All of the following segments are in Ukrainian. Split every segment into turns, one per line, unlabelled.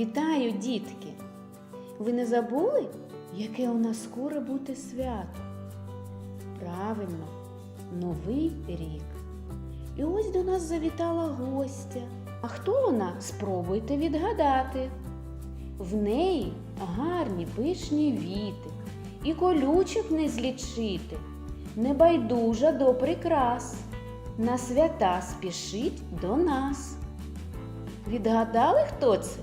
Вітаю, дітки! Ви не забули, яке у нас скоро буде свято? Правильно, Новий рік. І ось до нас завітала гостя. А хто вона? Спробуйте відгадати. В неї гарні пишні віти, і колючок не злічити, небайдужа до прикрас, на свята спішить до нас. Відгадали, хто це?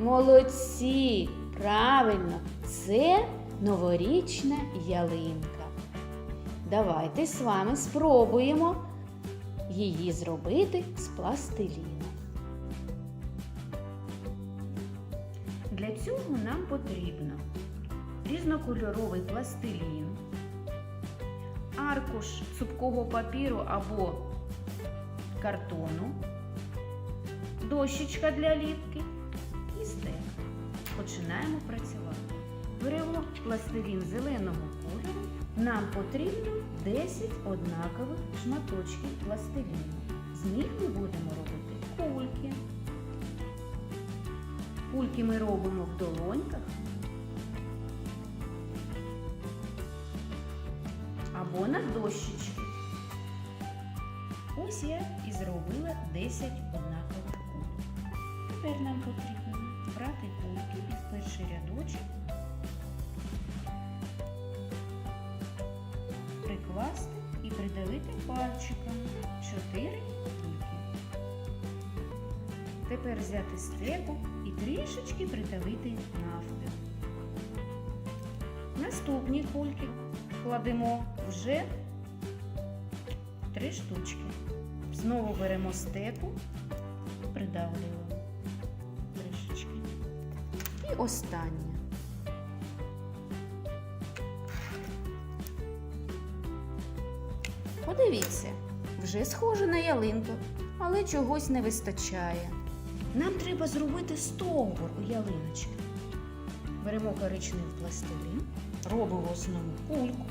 Молодці! Правильно, це новорічна ялинка. Давайте з вами спробуємо її зробити з пластиліну. Для цього нам потрібно різнокольоровий пластилін, аркуш цупкого папіру або картону, дощечка для ліпки і. Починаємо працювати. Беремо пластилін зеленого кольору. Нам потрібно 10 однакових шматочків пластиліну. З них ми будемо робити кульки. Кульки ми робимо в долоньках або на дощечці. Ось я і зробила 10 однакових кульок. Тепер нам потрібно брати кульки і в перший рядочок прикласти і придавити пальчиком 4 кульки. Тепер взяти стеку і трішечки придавити навпіл. Наступні кульки кладемо вже три штучки. Знову беремо стеку, Останнє. Подивіться, вже схоже на ялинку, але чогось не вистачає. Нам треба зробити стовбур у ялиночки. Беремо коричневий пластилін, робимо основну кульку,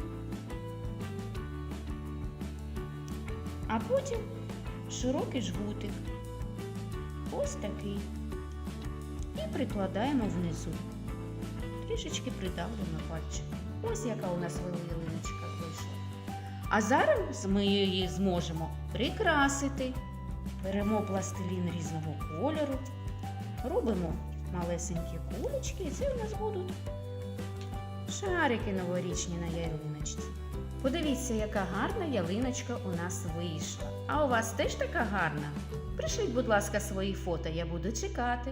а потім широкий жгутик. Ось такий. І прикладаємо внизу. Трішечки придавлюємо пальчик. Ось яка у нас ялиночка вийшла. А зараз ми її зможемо прикрасити. Беремо пластилін різного кольору, робимо малесенькі кулечки, і це у нас будуть шарики новорічні на ялиночці. Подивіться, яка гарна ялиночка у нас вийшла. А у вас теж така гарна? Пришліть, будь ласка, свої фото, я буду чекати.